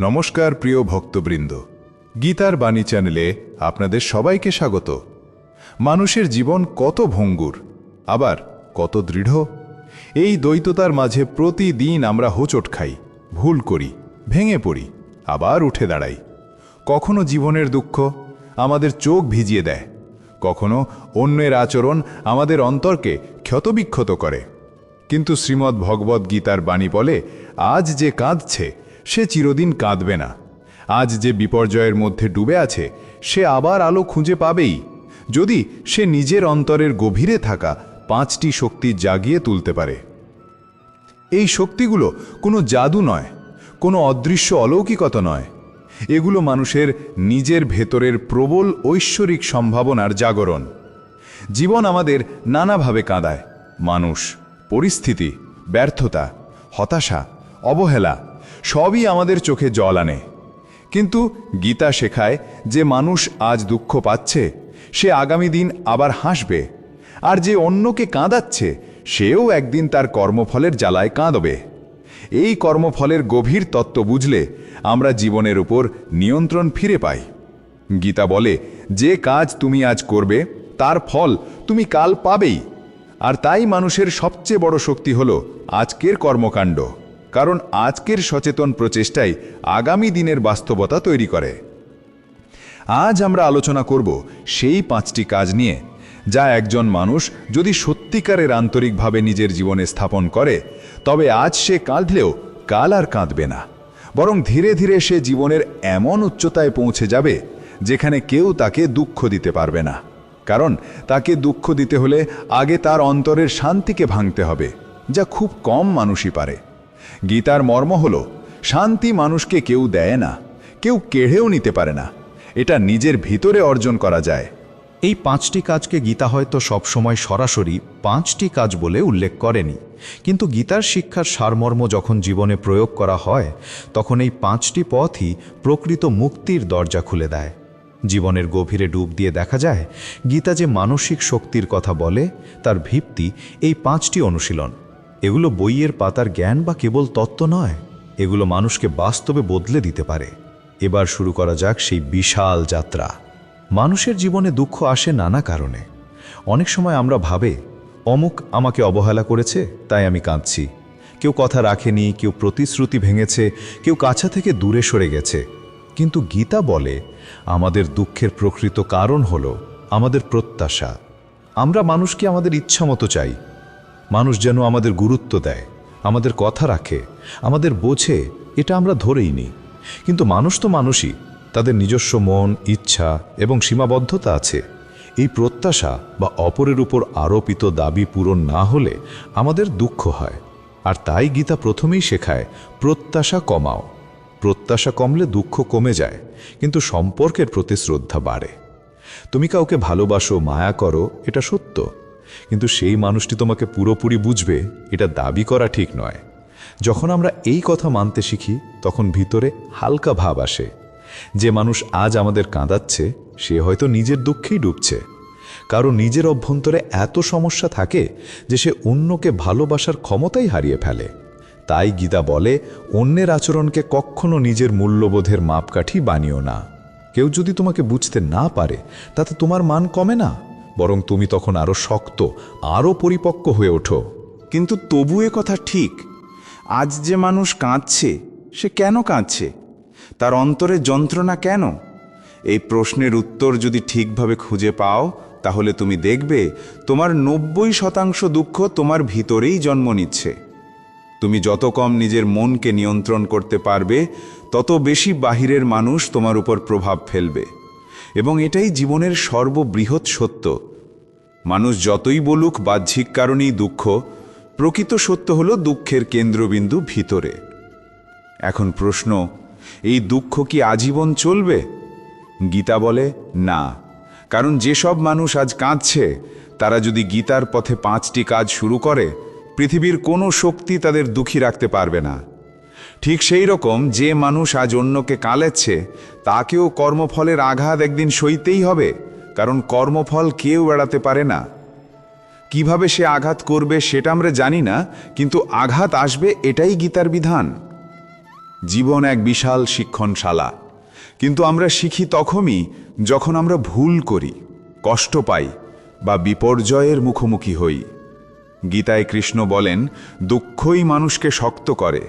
নমস্কার, প্রিয় ভক্তবৃন্দ। গীতার বাণী চ্যানেলে আপনাদের সবাইকে স্বাগত। মানুষের জীবন কত ভঙ্গুর, আবার কত দৃঢ়? এই দ্বৈততার মাঝে প্রতিদিন আমরা হোঁচট খাই, ভুল করি, ভেঙে পড়ি, আবার উঠে দাঁড়াই। কখনো জীবনের দুঃখ আমাদের চোখ ভিজিয়ে দেয়, কখনো অন্যের আচরণ আমাদের অন্তরকে ক্ষতবিক্ষত করে। কিন্তু শ্রীমদ্ ভগবদ্ গীতার বাণী বলে, আজ যে কাঁদছে সে চিরদিন কাঁদবে না। আজ যে বিপর্যয়ের মধ্যে ডুবে আছে, সে আবার আলো খুঁজে পাবেই। যদি সে নিজের অন্তরের গভীরে থাকা পাঁচটি শক্তি জাগিয়ে তুলতে পারে। এই শক্তিগুলো কোনো জাদু নয়, কোনো অদৃশ্য অলৌকিকতা নয়। এগুলো মানুষের নিজের ভেতরের প্রবল ঐশ্বরিক সম্ভাবনার জাগরণ। জীবন আমাদের নানাভাবে কাঁদায়। মানুষ, পরিস্থিতি, ব্যর্থতা, হতাশা, অবহেলা সবই আমাদের চোখে জল আনে। কিন্তু গীতা শেখায় যে মানুষ আজ দুঃখ পাচ্ছে, সে আগামী দিন আবার হাসবে, আর যে অন্যকে কাঁদাচ্ছে, সেও একদিন তার কর্মফলের জ্বালায় কাঁদবে। এই কর্মফলের গভীর তত্ত্ব বুঝলে আমরা জীবনের উপর নিয়ন্ত্রণ ফিরে পাই। গীতা বলে, যে কাজ তুমি আজ করবে, তার ফল তুমি কাল পাবেই। আর তাই মানুষের সবচেয়ে বড় শক্তি হল আজকের কর্মকাণ্ড। কারণ আজকের সচেতন প্রচেষ্টাই আগামী দিনের বাস্তবতা তৈরি করে। আজ আমরা আলোচনা করব সেই পাঁচটি কাজ নিয়ে, যা একজন মানুষ যদি সত্যিকারের আন্তরিকভাবে নিজের জীবনে স্থাপন করে, তবে আজ সে কাঁদলেও কাল আর কাঁদবে না। বরং ধীরে ধীরে সে জীবনের এমন উচ্চতায় পৌঁছে যাবে, যেখানে কেউ তাকে দুঃখ দিতে পারবে না। কারণ তাকে দুঃখ দিতে হলে আগে তার অন্তরের শান্তিকে ভাঙতে হবে, যা খুব কম মানুষই পারে। গীতার মর্ম হল, শান্তি মানুষকে কেউ দেয় না, কেউ কেড়েও নিতে পারে না, এটা নিজের ভিতরে অর্জন করা যায়। এই পাঁচটি কাজকে গীতা হয়তো সবসময় সরাসরি পাঁচটি কাজ বলে উল্লেখ করেনি, কিন্তু গীতার শিক্ষার সারমর্ম যখন জীবনে প্রয়োগ করা হয়, তখন এই পাঁচটি পথই প্রকৃত মুক্তির দরজা খুলে দেয়। জীবনের গভীরে ডুব দিয়ে দেখা যায়, গীতা যে মানসিক শক্তির কথা বলে, তার ভিত্তি এই পাঁচটি অনুশীলন। এগুলো বইয়ের পাতার জ্ঞান বা কেবল তত্ত্ব নয়। এগুলো মানুষকে বাস্তবে বদলে দিতে পারে। এবার শুরু করা যাক সেই বিশাল যাত্রা। মানুষের জীবনে দুঃখ আসে নানা কারণে। অনেক সময় আমরা ভাবে, অমুক আমাকে অবহেলা করেছে, তাই আমি কাঁদছি। কেউ কথা রাখেনি, কেউ প্রতিশ্রুতি ভেঙেছে, কেউ কাছা থেকে দূরে সরে গেছে। কিন্তু গীতা বলে, আমাদের দুঃখের প্রকৃত কারণ হল আমাদের প্রত্যাশা। আমরা মানুষকে আমাদের ইচ্ছামতো চাই মানুষ যেন আমাদের গুরুত্ব দেয়, আমাদের কথা রাখে, আমাদের বোঝে, এটা আমরা ধরেই নিই। কিন্তু মানুষ তো মানুষই, তাদের নিজস্ব মন, ইচ্ছা এবং সীমাবদ্ধতা আছে। এই প্রত্যাশা বা অপরের উপর আরোপিত দাবি পূরণ না হলে আমাদের দুঃখ হয়। আর তাই গীতা প্রথমেই শেখায়, প্রত্যাশা কমাও। প্রত্যাশা কমলে দুঃখ কমে যায়, কিন্তু সম্পর্কের প্রতি শ্রদ্ধা বাড়ে। তুমি কাউকে ভালোবাসো, মায়া করো, এটা সত্য। কিন্তু সেই মানুষটি তোমাকে পুরোপুরি বুঝবে, এটা দাবি করা ঠিক নয়। যখন আমরা এই কথা মানতে শিখি, তখন ভিতরে হালকা ভাব আসে। যে মানুষ আজ আমাদের কাঁদাচ্ছে, সে হয়তো নিজের দুঃখেই ডুবছে। কারও নিজের অভ্যন্তরে এত সমস্যা থাকে যে সে অন্যকে ভালোবাসার ক্ষমতাই হারিয়ে ফেলে। তাই গীতা বলে, অন্যের আচরণকে কখনো নিজের মূল্যবোধের মাপকাঠি বানিও না। কেউ যদি তোমাকে বুঝতে না পারে, তাতে তোমার মান কমে না? বরং তুমি তখন আরও শক্ত আরও পরিপক্ক হয়ে ওঠো। কিন্তু তবু এ কথা ঠিক। আজ যে মানুষ কাঁদছে, সে কেন কাঁদছে? তার অন্তরে যন্ত্রণা কেন? এই প্রশ্নের উত্তর যদি ঠিকভাবে খুঁজে পাও, তাহলে তুমি দেখবে তোমার নব্বই শতাংশ দুঃখ তোমার ভিতরেই জন্ম নিচ্ছে। তুমি যত কম নিজের মনকে নিয়ন্ত্রণ করতে পারবে, তত বেশি বাহিরের মানুষ তোমার উপর প্রভাব ফেলবে। এবং এটাই জীবনের সর্ববৃহৎ সত্য। মানুষ যতই বলুক বাহ্যিক কারণেই দুঃখ, প্রকৃত সত্য হল দুঃখের কেন্দ্রবিন্দু ভিতরে। এখন প্রশ্ন, এই দুঃখ কি আজীবন চলবে? গীতা বলে, না। কারণ যেসব মানুষ আজ কাঁদছে, তারা যদি গীতার পথে পাঁচটি কাজ শুরু করে, পৃথিবীর কোনো শক্তি তাদের দুঃখী রাখতে পারবে না। ঠিক সেই রকম যে মানুষ আজ অন্যকে কালেচ্ছে, তাকেও কর্মফলের আঘাত একদিন সইতেই হবে, কারণ কর্মফল কেউ এড়াতে পারে না। কীভাবে সে আঘাত করবে সেটা আমরা জানি না, কিন্তু আঘাত আসবে এটাই গীতার বিধান। জীবন এক বিশাল শিক্ষণশালা। কিন্তু আমরা শিখি তখনই যখন আমরা ভুল করি, কষ্ট পাই বা বিপর্যয়ের মুখোমুখি হই। গীতায় কৃষ্ণ বলেন, দুঃখই মানুষকে শক্ত করে।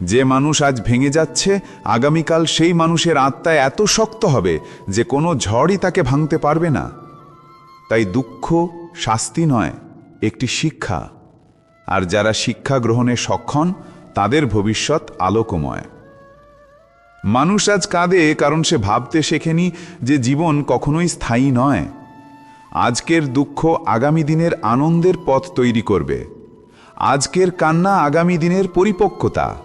যে মানুষ আজ ভেঙে যাচ্ছে, আগামীকাল সেই মানুষের আত্মায় এত শক্ত হবে যে কোনো ঝড়ই তাকে ভাঙতে পারবে না। তাই দুঃখ, শাস্তি নয়, একটি শিক্ষা। আর যারা শিক্ষা গ্রহণে সক্ষম, তাদের ভবিষ্যৎ আলোকময়। মানুষ আজ কাঁদে কারণ সে ভাবতে শেখেনি যে জীবন কখনোই স্থায়ী নয়। আজকের দুঃখ আগামী দিনের আনন্দের পথ তৈরি করবে। আজকের কান্না আগামী দিনের পরিপক্কতা।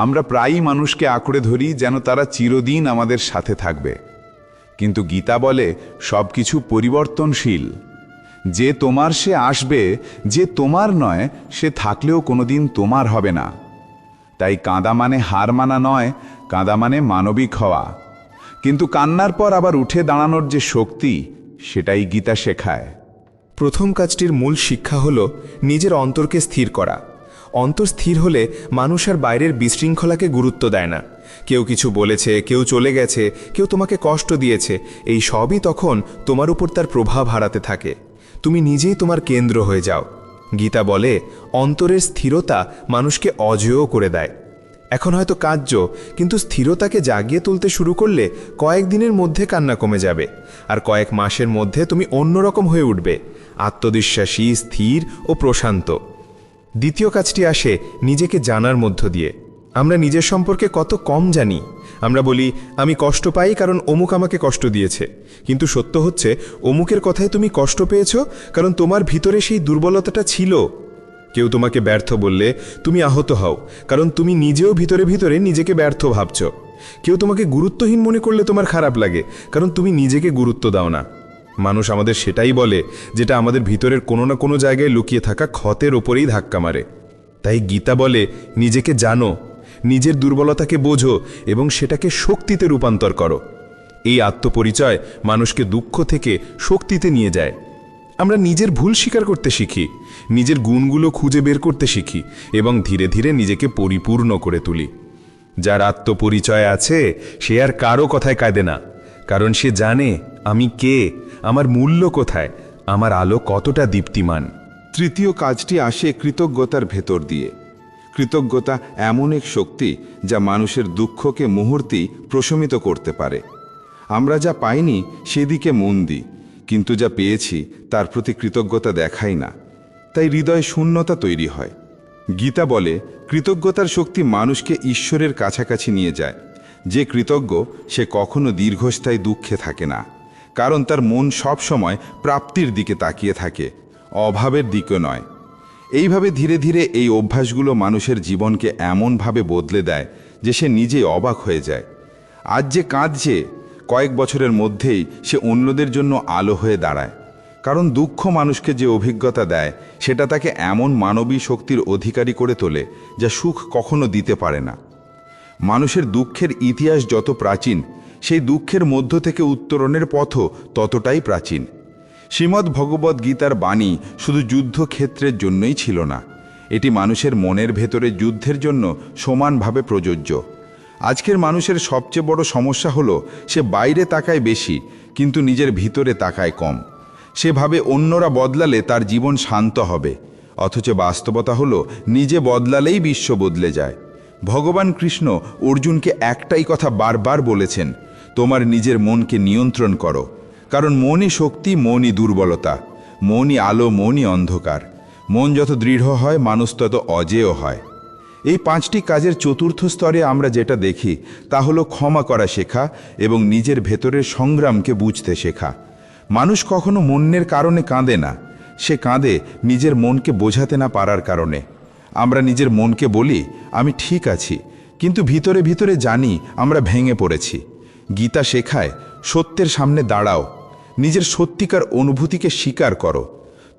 আমরা প্রায়ই মানুষকে আঁকড়ে ধরি যেন তারা চিরদিন আমাদের সাথে থাকবে। কিন্তু গীতা বলে সব কিছু পরিবর্তনশীল। যে তোমার সে আসবে, যে তোমার নয়, সে থাকলেও কোনোদিন তোমার হবে না। তাই কাঁদা মানে হার মানা নয়, কাঁদা মানে মানবিক হওয়া। কিন্তু কান্নার পর আবার উঠে দাঁড়ানোর যে শক্তি, সেটাই গীতা শেখায়। প্রথম কাজটির মূল শিক্ষা হল নিজের অন্তরকে স্থির করা। অন্তর স্থির হলে মানুষ আর বাইরের বিশৃঙ্খলাকে গুরুত্ব দেয় না। কেউ কিছু বলেছে, কেউ চলে গেছে, কেউ তোমাকে কষ্ট দিয়েছে, এই সবই তখন তোমার উপর তার প্রভাব হারাতে থাকে। তুমি নিজেই তোমার কেন্দ্র হয়ে যাও। গীতা বলে, অন্তরের স্থিরতা মানুষকে অজেয় করে দেয়। এখন হয়তো কার্য কিন্তু স্থিরতাকে জাগিয়ে তুলতে শুরু করলে কয়েকদিনের মধ্যে কান্না কমে যাবে, আর কয়েক মাসের মধ্যে তুমি অন্যরকম হয়ে উঠবে। আত্মবিশ্বাসী, স্থির ও প্রশান্ত। দ্বিতীয় কাজটি আসে নিজেকে জানার মধ্য দিয়ে। আমরা নিজের সম্পর্কে কত কম জানি। আমরা বলি, আমি কষ্ট পাই কারণ অমুক আমাকে কষ্ট দিয়েছে। কিন্তু সত্য হচ্ছে, অমুকের কথায় তুমি কষ্ট পেয়েছ কারণ তোমার ভিতরে সেই দুর্বলতাটা ছিল। কেউ তোমাকে ব্যর্থ বললে, তুমি আহত হও, কারণ তুমি নিজেও ভিতরে ভিতরে নিজেকে ব্যর্থ ভাবছ। কেউ তোমাকে গুরুত্বহীন মনে করলে তোমার খারাপ লাগে, কারণ তুমি নিজেকে গুরুত্ব দাও না। মানুষ আমাদের সেটাই বলে যেটা আমাদের ভিতরের কোনো না কোনো জায়গায় লুকিয়ে থাকা ক্ষতের ওপরেই ধাক্কা মারে। তাই গীতা বলে, নিজেকে জানো, নিজের দুর্বলতাকে বোঝো এবং সেটাকে শক্তিতে রূপান্তর করো। এই আত্মপরিচয় মানুষকে দুঃখ থেকে শক্তিতে নিয়ে যায়। আমরা নিজের ভুল স্বীকার করতে শিখি, নিজের গুণগুলো খুঁজে বের করতে শিখি এবং ধীরে ধীরে নিজেকে পরিপূর্ণ করে তুলি। যার আত্মপরিচয় আছে, সে আর কারও কথায় কাঁদে না, কারণ সে জানে আমি কে আমার মূল্য কোথায়? আমার আলো কতটা দীপ্তিমান? তৃতীয় কাজটি আসে কৃতজ্ঞতার ভেতর দিয়ে। কৃতজ্ঞতা এমন এক শক্তি যা মানুষের দুঃখকে মুহূর্তেই প্রশমিত করতে পারে। আমরা যা পাইনি, সেদিকে মন দিই, কিন্তু যা পেয়েছি, তার প্রতি কৃতজ্ঞতা দেখাই না। তাই হৃদয় শূন্যতা তৈরি হয়। গীতা বলে, কৃতজ্ঞতার শক্তি মানুষকে ঈশ্বরের কাছাকাছি নিয়ে যায়। যে কৃতজ্ঞ, সে কখনো দীর্ঘস্থায়ী দুঃখে থাকে না। কারণ তার মন সব সময় প্রাপ্তির দিকে তাকিয়ে থাকে, অভাবের দিকে নয়। এইভাবে ধীরে ধীরে এই অভ্যাসগুলো মানুষের জীবনকে এমনভাবে বদলে দেয় যে সে নিজেই অবাক হয়ে যায়। আজ যে কাঁদছে, কয়েক বছরের মধ্যেই সে অন্যদের জন্য আলো হয়ে দাঁড়ায়। কারণ দুঃখ মানুষকে যে অভিজ্ঞতা দেয়, সেটা তাকে এমন মানবী শক্তির অধিকারী করে তোলে যা সুখ কখনো দিতে পারে না। মানুষের দুঃখের ইতিহাস যত প্রাচীন সেই দুঃখের মধ্য থেকে উত্তরণের পথও ততটাই প্রাচীন। শ্রীমদ্ ভগবদ্ গীতার বাণী শুধু যুদ্ধক্ষেত্রের জন্যই ছিল না, এটি মানুষের মনের ভেতরে যুদ্ধের জন্য সমানভাবে প্রযোজ্য। আজকের মানুষের সবচেয়ে বড় সমস্যা হলো, সে বাইরে তাকায় বেশি, কিন্তু নিজের ভিতরে তাকায় কম। সেভাবে অন্যরা বদলালে তার জীবন শান্ত হবে, অথচ বাস্তবতা হলো, নিজে বদলালেই বিশ্ব বদলে যায়। ভগবান কৃষ্ণ অর্জুনকে একটাই কথা বারবার বলেছেন তোমার নিজের মনকে নিয়ন্ত্রণ করো। কারণ মনই শক্তি, মনই দুর্বলতা। মনই আলো, মনই অন্ধকার। মন যত দৃঢ় হয়, মানুষ তত অজেয় হয়। এই পাঁচটি কাজের চতুর্থ স্তরে আমরা যেটা দেখি, তা হলো ক্ষমা করা শেখা এবং নিজের ভেতরের সংগ্রামকে বুঝতে শেখা। মানুষ কখনো মন্যের কারণে কাঁদে না। সে কাঁদে নিজের মনকে বোঝাতে না পারার কারণে। আমরা নিজের মনকে বলি, আমি ঠিক আছি। কিন্তু ভিতরে ভিতরে জানি আমরা ভেঙে পড়েছি। গীতা শেখায়, সত্যের সামনে দাঁড়াও, নিজের সত্যিকার অনুভূতিকে স্বীকার করো।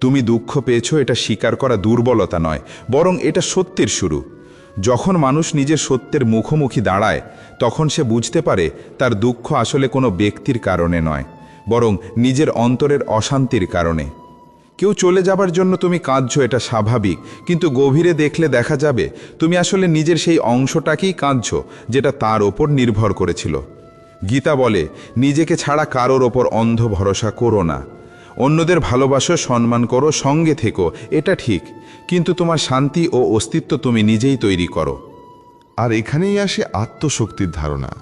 তুমি দুঃখ পেয়েছ, এটা স্বীকার করা দুর্বলতা নয়, বরং এটা সত্যের শুরু। যখন মানুষ নিজের সত্যের মুখোমুখি দাঁড়ায়, তখন সে বুঝতে পারে তার দুঃখ আসলে কোনো ব্যক্তির কারণে নয়, বরং নিজের অন্তরের অশান্তির কারণে। কেউ চলে যাবার জন্য তুমি কাঁদছো, এটা স্বাভাবিক, কিন্তু গভীরে দেখলে দেখা যাবে, তুমি আসলে নিজের সেই অংশটাকেই কাঁদছো, যেটা তার ওপর নির্ভর করেছিল। গীতা বলে, নিজেকে ছাড়া কারোর ওপর অন্ধ ভরসা করো না। অন্যদের ভালোবাসো, সম্মান করো, সঙ্গে থেকো, এটা ঠিক। কিন্তু তোমার শান্তি ও অস্তিত্ব তুমি নিজেই তৈরি করো। আর এখানেই আসে আত্মশক্তির ধারণা।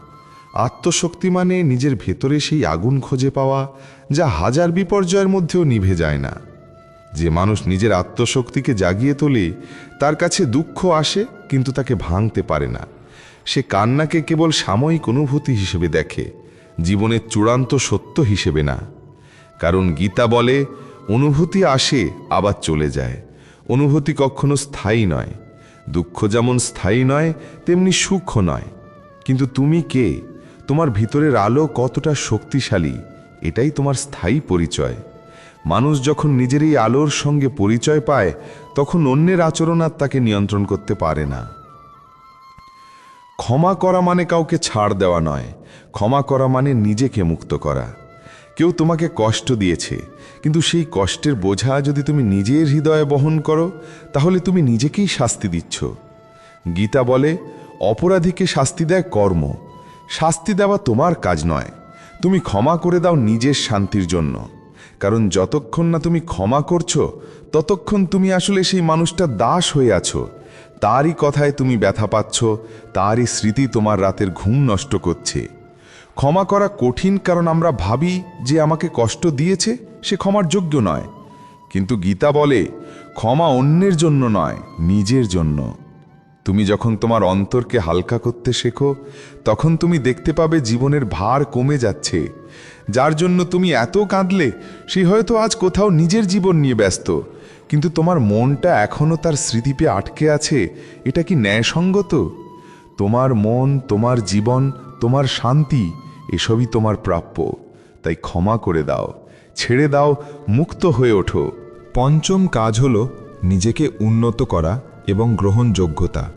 আত্মশক্তি মানে নিজের ভেতরে সেই আগুন খুঁজে পাওয়া, যা হাজার বিপর্যয়ের মধ্যেও নিভে যায় না। যে মানুষ নিজের আত্মশক্তিকে জাগিয়ে তোলে, তার কাছে দুঃখ আসে, কিন্তু তাকে ভাঙতে পারে না। সে কান্নাকে কেবল সাময়িক অনুভূতি হিসেবে দেখে, জীবনের চূড়ান্ত সত্য হিসেবে না। কারণ গীতা বলে, অনুভূতি আসে, আবার চলে যায়। অনুভূতি কখনো স্থায়ী নয়। দুঃখ যেমন স্থায়ী নয়, তেমনি সুখও নয়। কিন্তু তুমি কে? তোমার ভিতরের আলো কতটা শক্তিশালী? এটাই তোমার স্থায়ী পরিচয়। মানুষ যখন নিজের এই আলোর সঙ্গে পরিচয় পায়, তখন অন্যের আচরণ আর তাকে নিয়ন্ত্রণ করতে পারে না। ক্ষমা করা মানে কাউকে ছাড় দেওয়া নয়। ক্ষমা করা মানে নিজেকে মুক্ত করা। কেউ তোমাকে কষ্ট দিয়েছে, কিন্তু সেই কষ্টের বোঝা যদি তুমি নিজের হৃদয়ে বহন করো, তাহলে তুমি নিজেকেই শাস্তি দিচ্ছ। গীতা বলে, অপরাধীকে শাস্তি দেয় কর্ম, শাস্তি দেওয়া তোমার কাজ নয়। তুমি ক্ষমা করে দাও নিজের শান্তির জন্য। কারণ যতক্ষণ না তুমি ক্ষমা করছ, ততক্ষণ তুমি আসলে সেই মানুষটা দাস হয়ে আছো। তারই কথায় তুমি ব্যথা পাচ্ছ, তারই স্মৃতি তোমার রাতের ঘুম নষ্ট করছে। ক্ষমা করা কঠিন কারণ আমরা ভাবি যে আমাকে কষ্ট দিয়েছে, সে ক্ষমার যোগ্য নয়। কিন্তু গীতা বলে, ক্ষমা অন্যের জন্য নয়, নিজের জন্য। তুমি যখন তোমার অন্তরকে হালকা করতে শেখো, তখন তুমি দেখতে পাবে জীবনের ভার কমে যাচ্ছে। যার জন্য তুমি এত কাঁদলে, সে হয়তো আজ কোথাও নিজের জীবন নিয়ে ব্যস্ত। কিন্তু তোমার মনটা এখনও তার স্মৃতিপে আটকে আছে? এটা কি ন্যায়সঙ্গত? তোমার মন, তোমার জীবন, তোমার শান্তি, এসবই তোমার প্রাপ্য। তাই ক্ষমা করে দাও, ছেড়ে দাও, মুক্ত হয়ে ওঠো। পঞ্চম কাজ হল নিজেকে উন্নত করা এবং গ্রহণযোগ্যতা।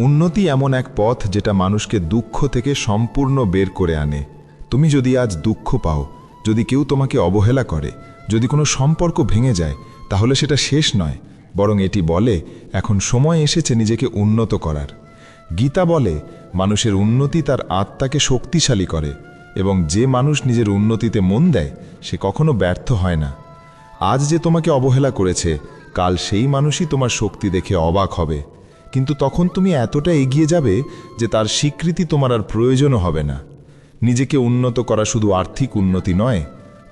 উন্নতি এমন এক পথ যেটা মানুষকে দুঃখ থেকে সম্পূর্ণ বের করে আনে। তুমি যদি আজ দুঃখ পাও, যদি কেউ তোমাকে অবহেলা করে, যদি কোনো সম্পর্ক ভেঙে যায় তাহলে সেটা শেষ নয়, বরং এটি বলে, এখন সময় এসেছে নিজেকে উন্নত করার। গীতা বলে, মানুষের উন্নতি তার আত্মাকে শক্তিশালী করে, এবং যে মানুষ নিজের উন্নতিতে মন দেয়, সে কখনো ব্যর্থ হয় না। আজ যে তোমাকে অবহেলা করেছে, কাল সেই মানুষই তোমার শক্তি দেখে অবাক হবে। কিন্তু তখন তুমি এতটা এগিয়ে যাবে যে তার স্বীকৃতি তোমার আর প্রয়োজনও হবে না। নিজেকে উন্নত করা শুধু আর্থিক উন্নতি নয়,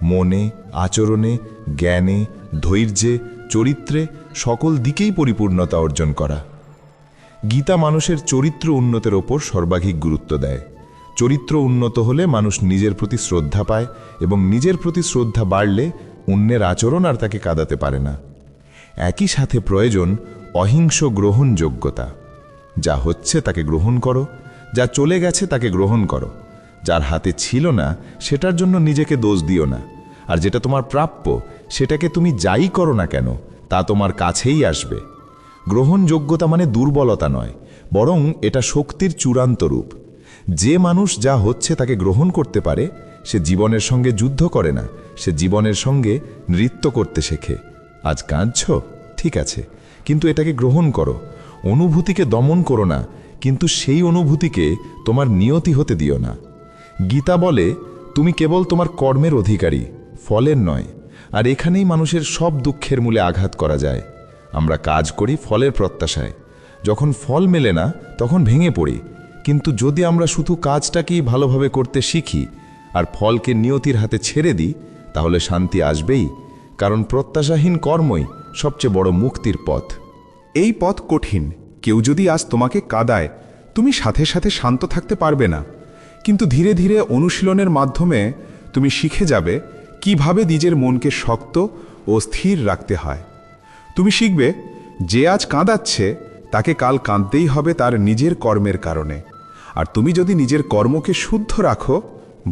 মনে, আচরণে, জ্ঞানে ধৈর্যে, চরিত্রে সকল দিকেই পরিপূর্ণতা অর্জন করা। গীতা মানুষের চরিত্র উন্নতের ওপর সর্বাধিক গুরুত্ব দেয়। চরিত্র উন্নত হলে মানুষ নিজের প্রতি শ্রদ্ধা পায় এবং নিজের প্রতি শ্রদ্ধা বাড়লে অন্যের আচরণ আর তাকে কাঁদাতে পারে না। একই সাথে প্রয়োজন অহিংস গ্রহণযোগ্যতা। যা হচ্ছে তাকে গ্রহণ করো, যা চলে গেছে তাকে গ্রহণ করো। যার হাতে ছিল না, সেটার জন্য নিজেকে দোষ দিও না। আর যেটা তোমার প্রাপ্য সেটাকে তুমি যাই করো না কেন, তা তোমার কাছেই আসবে। গ্রহণযোগ্যতা মানে দুর্বলতা নয়, বরং এটা শক্তির চূড়ান্ত রূপ। যে মানুষ যা হচ্ছে তাকে গ্রহণ করতে পারে, সে জীবনের সঙ্গে যুদ্ধ করে না, সে জীবনের সঙ্গে নৃত্য করতে শেখে। আজ কাঁদছ? ঠিক আছে, কিন্তু এটাকে গ্রহণ করো। অনুভূতিকে দমন করো না, কিন্তু সেই অনুভূতিকে তোমার নিয়তি হতে দিও না। গীতা বলে, তুমি কেবল তোমার কর্মের অধিকারী, ফলের নয় আর এখানেই মানুষের সব দুঃখের মূলে আঘাত করা যায়। আমরা কাজ করি ফলের প্রত্যাশায়। যখন ফল মেলে না, তখন ভেঙে পড়ি। কিন্তু যদি আমরা শুধু কাজটাকেই ভালোভাবে করতে শিখি, আর ফলকে নিয়তির হাতে ছেড়ে দিই, তাহলে শান্তি আসবেই। কারণ প্রত্যাশাহীন কর্মই সবচেয়ে বড় মুক্তির পথ। এই পথ কঠিন। কেউ যদি আজ তোমাকে কাদায়, তুমি সাথে সাথে শান্ত থাকতে পারবে না। কিন্তু ধীরে ধীরে অনুশীলনের মাধ্যমে তুমি শিখে যাবে কীভাবে নিজের মনকে শক্ত ও স্থির রাখতে হয়? তুমি শিখবে, যে আজ কাঁদাচ্ছে, তাকে কাল কাঁদতেই হবে তার নিজের কর্মের কারণে। আর তুমি যদি নিজের কর্মকে শুদ্ধ রাখো,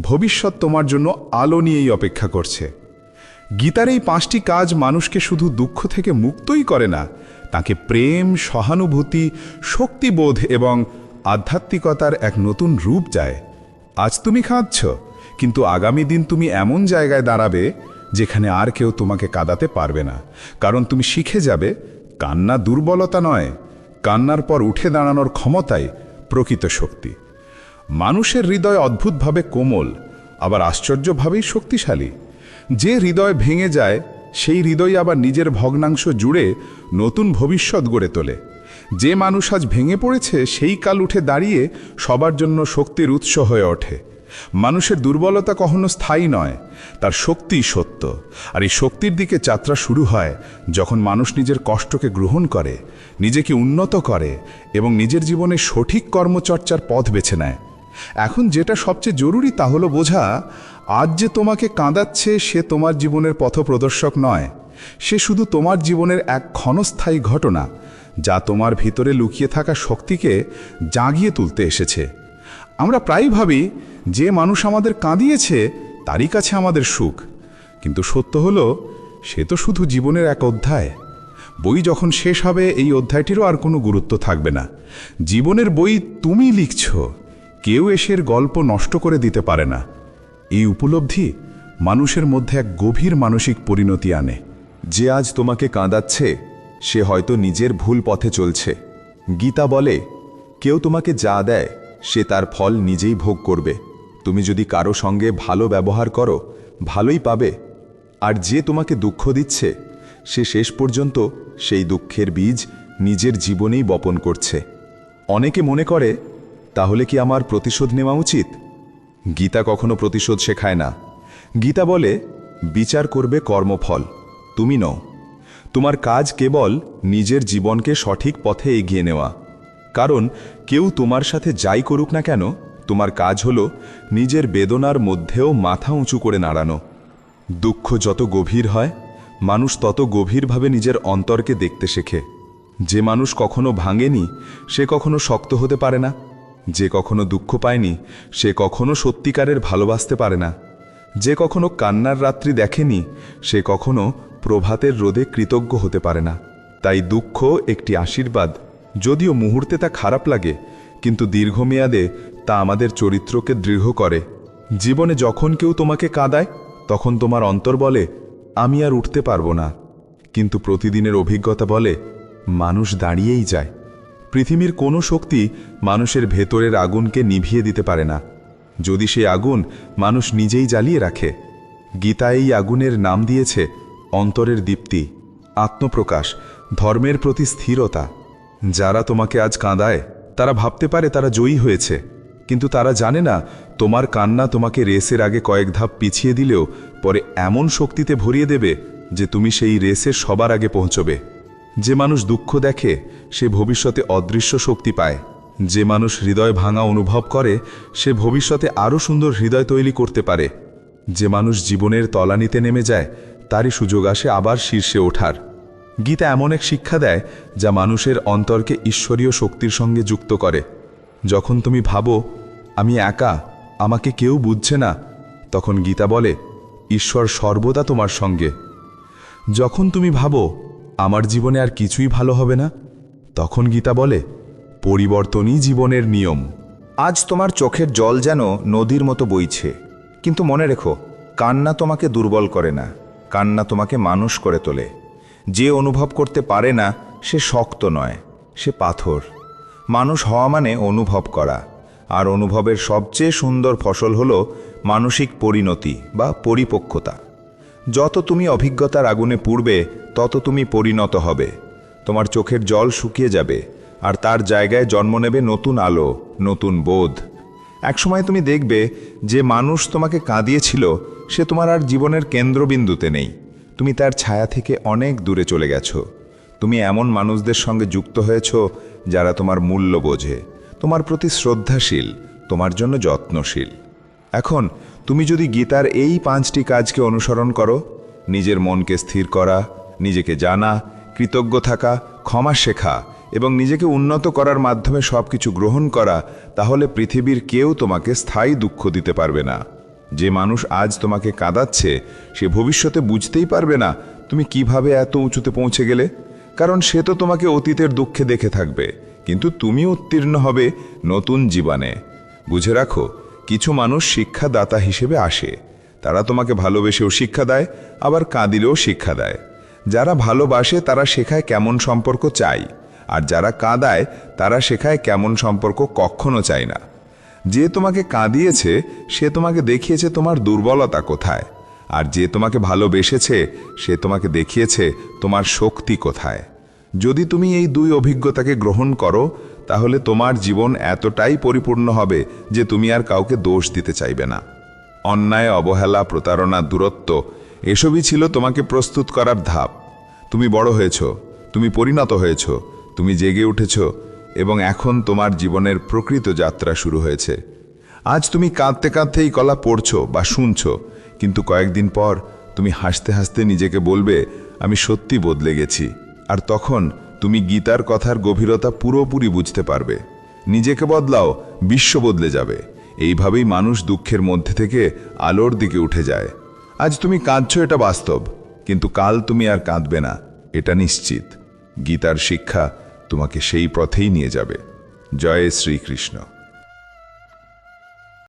ভবিষ্যৎ তোমার জন্য আলো নিয়েই অপেক্ষা করছে। গীতার এই পাঁচটি কাজ মানুষকে শুধু দুঃখ থেকে মুক্তই করে না, তাকে প্রেম, সহানুভূতি, শক্তিবোধ এবং আধ্যাত্মিকতার এক নতুন রূপ যায় আজ তুমি কাঁদছ? কিন্তু আগামী দিন তুমি এমন জায়গায় দাঁড়াবে যেখানে আর কেউ তোমাকে কাঁদাতে পারবে না। কারণ তুমি শিখে যাবে, কান্না দুর্বলতা নয়, কান্নার পর উঠে দাঁড়ানোর ক্ষমতাই প্রকৃত শক্তি। মানুষের হৃদয় অদ্ভুতভাবে কোমল, আবার আশ্চর্যভাবেই শক্তিশালী। যে হৃদয় ভেঙে যায়, সেই হৃদয় আবার নিজের ভগ্নাংশ জুড়ে নতুন ভবিষ্যৎ গড়ে তোলে। যে মানুষ আজ ভেঙে পড়েছে, সেই কাল উঠে দাঁড়িয়ে সবার জন্য শক্তির উৎস হয়ে ওঠে। মানুষের দুর্বলতা কখনো স্থায়ী নয়, তার শক্তিই সত্য। আর এই শক্তির দিকে যাত্রা শুরু হয় যখন মানুষ নিজের কষ্টকে গ্রহণ করে, নিজেকে উন্নত করে এবং নিজের জীবনে সঠিক কর্মচর্চার পথ বেছে নেয়। এখন যেটা সবচেয়ে জরুরি তা হলো বোঝা, আজ যে তোমাকে কাঁদাচ্ছে সে তোমার জীবনের পথপ্রদর্শক নয়। সে শুধু তোমার জীবনের এক ক্ষণস্থায়ী ঘটনা, যা তোমার ভিতরে লুকিয়ে থাকা শক্তিকে জাগিয়ে তুলতে এসেছে। আমরা প্রায়ই ভাবি যে মানুষ আমাদের কাঁদিয়েছে, তারই কাছে আমাদের সুখ। কিন্তু সত্য হলো, সে তো শুধু জীবনের এক অধ্যায়। বই যখন শেষ হবে, এই অধ্যায়টিরও আর কোনো গুরুত্ব থাকবে না। জীবনের বই তুমি লিখছ, কেউ এসের গল্প নষ্ট করে দিতে পারে না। এই উপলব্ধি মানুষের মধ্যে এক গভীর মানসিক পরিণতি আনে। যে আজ তোমাকে কাঁদাচ্ছে, সে হয়তো নিজের ভুল পথে চলছে। গীতা বলে, কেউ তোমাকে যা দেয়, সে তার ফল নিজেই ভোগ করবে। তুমি যদি কারও সঙ্গে ভালো ব্যবহার করো, ভালোই পাবে। আর যে তোমাকে দুঃখ দিচ্ছে, সে শেষ পর্যন্ত সেই দুঃখের বীজ নিজের জীবনেই বপন করছে। অনেকে মনে করে, তাহলে কি আমার প্রতিশোধ নেওয়া উচিত? গীতা কখনো প্রতিশোধ শেখায় না। গীতা বলে, বিচার করবে কর্মফল, তুমি নও। তোমার কাজ কেবল নিজের জীবনকে সঠিক পথে এগিয়ে নেওয়া। কারণ কেউ তোমার সাথে যাই করুক না কেন তোমার কাজ হলো নিজের বেদনার মধ্যেও মাথা উঁচু করে নাড়ানো। দুঃখ যত গভীর হয়, মানুষ তত গভীরভাবে নিজের অন্তরকে দেখতে শেখে। যে মানুষ কখনো ভাঙেনি, সে কখনো শক্ত হতে পারে না। যে কখনো দুঃখ পায়নি, সে কখনো সত্যিকারের ভালোবাসতে পারে না। যে কখনো কান্নার রাত্রি দেখেনি, সে কখনো প্রভাতের রোদে কৃতজ্ঞ হতে পারে না। তাই দুঃখ একটি আশীর্বাদ। যদিও মুহূর্তে তা খারাপ লাগে, কিন্তু দীর্ঘমেয়াদে তা আমাদের চরিত্রকে দৃঢ় করে। জীবনে যখন কেউ তোমাকে কাঁদায়, তখন তোমার অন্তর বলে, আমি আর উঠতে পারব না। কিন্তু প্রতিদিনের অভিজ্ঞতা বলে, মানুষ দাঁড়িয়েই যায়। পৃথিবীর কোনো শক্তি মানুষের ভেতরের আগুনকে নিভিয়ে দিতে পারে না। যদি সেই আগুন মানুষ নিজেই জ্বালিয়ে রাখে, গীতা এই আগুনের নাম দিয়েছে অন্তরের দীপ্তি, আত্মপ্রকাশ, ধর্মের প্রতি স্থিরতা। যারা তোমাকে আজ কাঁদায়, তারা ভাবতে পারে তারা জয়ী হয়েছে। কিন্তু তারা জানে না, তোমার কান্না তোমাকে রেসের আগে কয়েক ধাপ পিছিয়ে দিলেও পরে এমন শক্তিতে ভরিয়ে দেবে যে তুমি সেই রেসে সবার আগে পৌঁছবে। যে মানুষ দুঃখ দেখে, সে ভবিষ্যতে অদৃশ্য শক্তি পায়। যে মানুষ হৃদয় ভাঙা অনুভব করে, সে ভবিষ্যতে আরও সুন্দর হৃদয় তৈরি করতে পারে। যে মানুষ জীবনের তলানিতে নেমে যায়, তারই সুযোগ আসে আবার শীর্ষে ওঠার। গীতা এমন এক শিক্ষা দেয়, যা মানুষের অন্তরকে ঈশ্বরীয় শক্তির সঙ্গে যুক্ত করে। যখন তুমি ভাবো আমি একা, আমাকে কেউ বুঝছে না। তখন গীতা বলে, ঈশ্বর সর্বদা তোমার সঙ্গে। যখন তুমি ভাবো, আমার জীবনে আর কিছুই ভালো হবে না? তখন গীতা বলে, পরিবর্তনই জীবনের নিয়ম। আজ তোমার চোখের জল যেন নদীর মতো বইছে। কিন্তু মনে রেখো, কান্না তোমাকে দুর্বল করে না। কান্না তোমাকে মানুষ করে তোলে। যে অনুভব করতে পারে না, সে শক্ত নয়, সে পাথর। মানুষ হওয়া মানে অনুভব করা। আর অনুভবের সবচেয়ে সুন্দর ফসল হল মানসিক পরিণতি বা পরিপক্কতা। যত তুমি অভিজ্ঞতার আগুনে পুড়বে, তত তুমি পরিণত হবে। তোমার চোখের জল শুকিয়ে যাবে, আর তার জায়গায় জন্ম নেবে নতুন আলো, নতুন বোধ। একসময় তুমি দেখবে, যে মানুষ তোমাকে কাঁদিয়েছিল, সে তোমার আর জীবনের কেন্দ্রবিন্দুতে নেই। তুমি তার ছায়া থেকে অনেক দূরে চলে গেছো। তুমি এমন মানুষদের সঙ্গে যুক্ত হয়েছ, যারা তোমার মূল্য বোঝে। তোমার প্রতি শ্রদ্ধাশীল, তোমার জন্য যত্নশীল। এখন, তুমি যদি গীতার এই পাঁচটি কাজকে অনুসরণ করো, নিজের মনকে স্থির করা, নিজেকে জানা, কৃতজ্ঞ থাকা, ক্ষমা শেখা এবং নিজেকে উন্নত করার মাধ্যমে সব কিছু গ্রহণ করা, তাহলে পৃথিবীর কেউ তোমাকে স্থায়ী দুঃখ দিতে পারবে না। যে মানুষ আজ তোমাকে কাঁদাচ্ছে, সে ভবিষ্যতে বুঝতেই পারবে না তুমি কীভাবে এত উঁচুতে পৌঁছে গেলে। কারণ সে তো তোমাকে অতীতের দুঃখে দেখে থাকবে। কিন্তু তুমি উত্তীর্ণ হবে নতুন জীবনে। বুঝে রাখো, কিছু মানুষ শিক্ষাদাতা হিসেবে আসে। তারা তোমাকে ভালোবেসেও শিক্ষা দেয়, আবার কাঁদিলেও শিক্ষা দেয়। যারা ভালোবাসে, তারা শেখায় কেমন সম্পর্ক চাই। আর যারা কাঁদায়, তারা শেখায় কেমন সম্পর্ক কখনো চাই না। যে তোমাকে কাঁদিয়েছে, সে তোমাকে দেখিয়েছে তোমার দুর্বলতা কোথায়। আর যে তোমাকে ভালোবেসেছে, সে তোমাকে দেখিয়েছে তোমার শক্তি কোথায়। যদি তুমি এই দুই অভিজ্ঞতাকে গ্রহণ করো, তাহলে তোমার জীবন এতটাই পরিপূর্ণ হবে যে তুমি আর কাউকে দোষ দিতে চাইবে না। অন্যায়, অবহেলা, প্রতারণা, দূরত্ব, এসবই ছিল তোমাকে প্রস্তুত করার ধাপ। তুমি বড় হয়েছ, তুমি পরিণত হয়েছ, তুমি জেগে উঠেছ, এবং এখন তোমার জীবনের প্রকৃত যাত্রা শুরু হয়েছে। আজ তুমি কাঁদতে কাঁদতে এই কলা পড়ছ বা শুনছ, কিন্তু কয়েকদিন পর তুমি হাসতে হাসতে নিজেকে বলবে, আমি সত্যি বদলে গেছি। আর তখন তুমি গীতার কথার গভীরতা পুরোপুরি বুঝতে পারবে। নিজেকে বদলাও, বিশ্ব বদলে যাবে। এইভাবেই মানুষ দুঃখের মধ্যে থেকে আলোর দিকে উঠে যায়। আজ তুমি কাঁদছ এটা বাস্তব, কিন্তু কাল তুমি আর কাঁদবে না, এটা নিশ্চিত। গীতার শিক্ষা তোমাকে সেই পথেই নিয়ে যাবে। জয় শ্রীকৃষ্ণ।